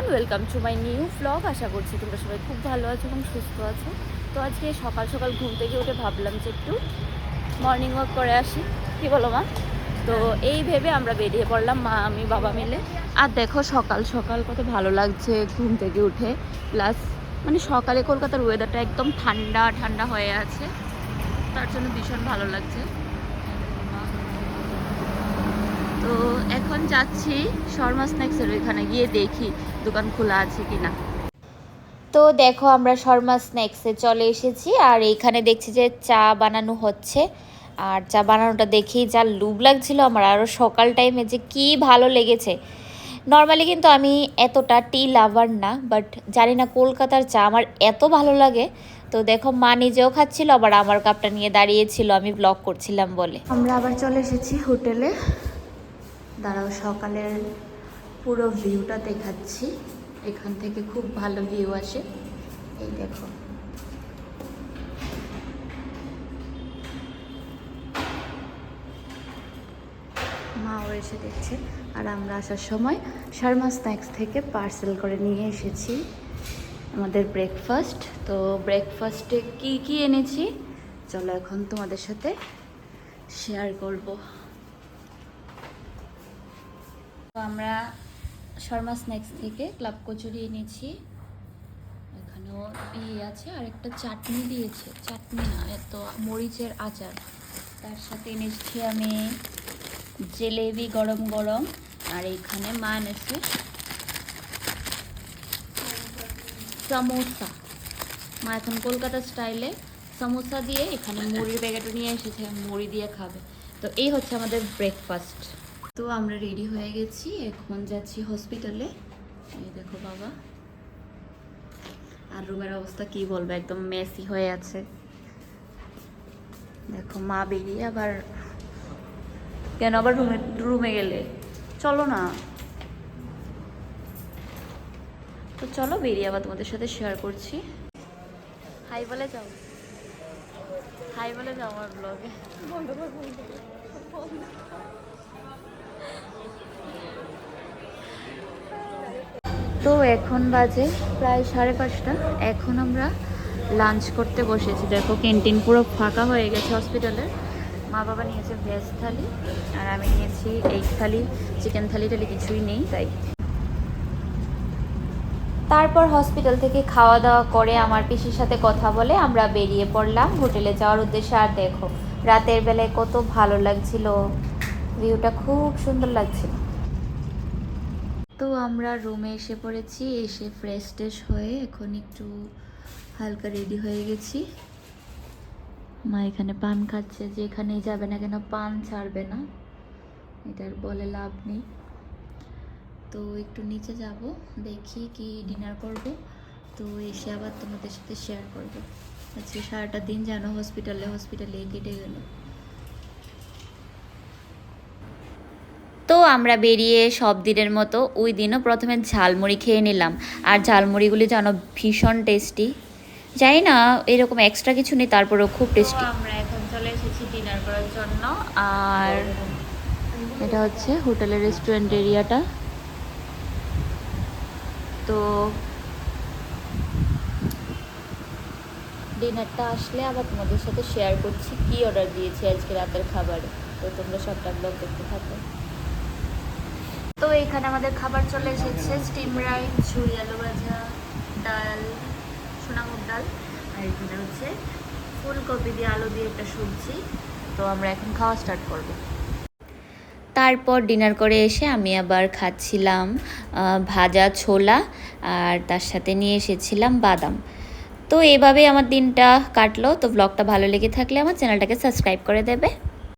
Everyone welcome to my new blog আশা করছি তোমরা সবাই খুব ভালো আছো এবং সুস্থ আছো। তো আজকে সকাল সকাল ঘুম থেকে উঠে ভাবলাম যে একটু মর্নিং ওয়াক করে আসি। কি বলো মা? তো এই ভেবে আমরা বেরিয়ে পড়লাম, মা, আমি, বাবা মিলে। আর দেখো সকাল সকাল কত ভালো লাগছে ঘুম থেকে উঠে। প্লাস মানে সকালে কলকাতার ওয়েদারটা একদম ঠান্ডা ঠান্ডা হয়ে আছে। তার জন্য ভীষণ ভালো লাগছে। তো এখন যাচ্ছি শর্মা স্ন্যাক্সের ওইখানে গিয়ে দেখি। দোকান খোলা আছে কিনা। তো দেখো আমরা শর্মা স্ন্যাক্সে চলে এসেছি আর এইখানে দেখছি যে চা বানানো হচ্ছে। আর চা বানানোটা দেখেই যা লুব লাগছিল আমার আরও সকাল টাইমে যে কি ভালো লেগেছে। নর্মালি কিন্তু আমি এতটা টি লাভার না বাট জানি না কলকাতার চা আমার এত ভালো লাগে। তো দেখো মা নিজেও খাচ্ছিল আবার আমার কাপটা নিয়ে দাঁড়িয়েছিল আমি ব্লগ করছিলাম বলে। আমরা আবার চলে এসেছি হোটেলে। দাঁড়াও সকালের পুরো ভিউটা দেখাচ্ছি। এখান থেকে খুব ভালো ভিউ আসে। এই দেখো। মাও এসে দেখছে। আর আমরা আসার সময় শর্মা স্ন্যাক্স থেকে পার্সেল করে নিয়ে এসেছি আমাদের ব্রেকফাস্ট তো ব্রেকফাস্টে কি কি এনেছি? চলো এখন তোমাদের সাথে শেয়ার করব। আমরা শর্মা স্ন্যাক্স থেকে ক্লাব কচুরি এনেছি। এখানেও ইয়ে আছে আর একটা চাটনি দিয়েছে। চাটনি না, এত মরিচের আচার। তার সাথে এনেছি আমি জেলেবি গরম গরম, আর এইখানে মা এনেছে সামোসা। মা এখন কলকাতা স্টাইলে সামোসা দিয়ে এখানে মুড়ির প্যাকেটও নিয়ে এসেছে, মুড়ি দিয়ে খাবে। তো এই হচ্ছে আমাদের ব্রেকফাস্ট তো আমরা রেডি হয়ে গেছি, এখন যাচ্ছি হসপিটালে এই দেখো বাবা। আর রুমের অবস্থা কি বলব, একদম মেসি হয়ে আছে। দেখো মা বেরিয়ে আবার কেন আবার রুমে রুমে গেলে? চলো না। তো চলো বেরিয়ে আবার তোমাদের সাথে শেয়ার করছি। হাই বলে যাও। হাই বলে যাও আমার ব্লগে তো এখন বাজে প্রায় সাড়ে পাঁচটা। এখন আমরা লাঞ্চ করতে বসেছি। দেখো ক্যান্টিন পুরো ফাঁকা হয়ে গেছে হসপিটালে মা বাবা নিয়েছে ভেজ থালি আর আমি নিয়েছি এগ থালি চিকেন থালি টালি কিছুই নেই, তাই। তারপর হসপিটাল থেকে খাওয়া দাওয়া করে আমার পিসির সাথে কথা বলে আমরা বেরিয়ে পড়লাম। হোটেলে যাওয়ার উদ্দেশ্যে আর দেখো, রাতের বেলায় কত ভালো লাগছিল। ভিউটা খুব সুন্দর লাগছিল। তো আমরা রুমে এসে পড়েছি, এসে ফ্রেশ ট্রেশ হয়ে এখন একটু হালকা রেডি হয়ে গেছি। মা এখানে পান খাচ্ছে যে এখানেই যাবে না কেন পান ছাড়বে না। এটার বলে লাভ নেই। তো একটু নিচে যাব, দেখি কি ডিনার করব। তো এসে আবার তোমাদের সাথে শেয়ার করব। আজকে সারাটা দিন যেন হসপিটালে হসপিটালে কেটে গেল। আমরা বেরিয়ে সব দিনের মতো ওই দিনও প্রথমে ঝালমুড়ি খেয়ে নিলাম। আর ঝালমুড়িগুলি যেন ভীষণ টেস্টি। জানি না এরকম এক্সট্রা কিছু নেই তারপরেও খুব টেস্টি। আমরা এখন চলে এসেছি ডিনার করার জন্য। আর এটা হচ্ছে হোটেলের রেস্টুরেন্ট এরিয়াটা তো ডিনারটা আসলে আবার তোমাদের সাথে শেয়ার করছি কি অর্ডার দিয়েছি আজকে রাতের খাবারে। তো তোমরা সবটা ব্লগ দেখতে থাকো। তো এখানে আমাদের খাবার চলে এসেছে স্টিম রাইস ঝুড়ি আলু ভাজা, ডাল, সোনামুগ ডাল, আর এখানে হচ্ছে ফুলকপি দিয়ে আলু দিয়ে একটা সবজি। তো আমরা এখন খাওয়া স্টার্ট করব। তারপর ডিনার করে এসে আমি আবার খাচ্ছিলাম ভাজা ছোলা, আর তার সাথে নিয়ে এসেছিলাম বাদাম। তো এভাবেই আমার দিনটা কাটলো। তো ব্লগটা ভালো লেগে থাকলে আমার চ্যানেলটাকে সাবস্ক্রাইব করে দেবে।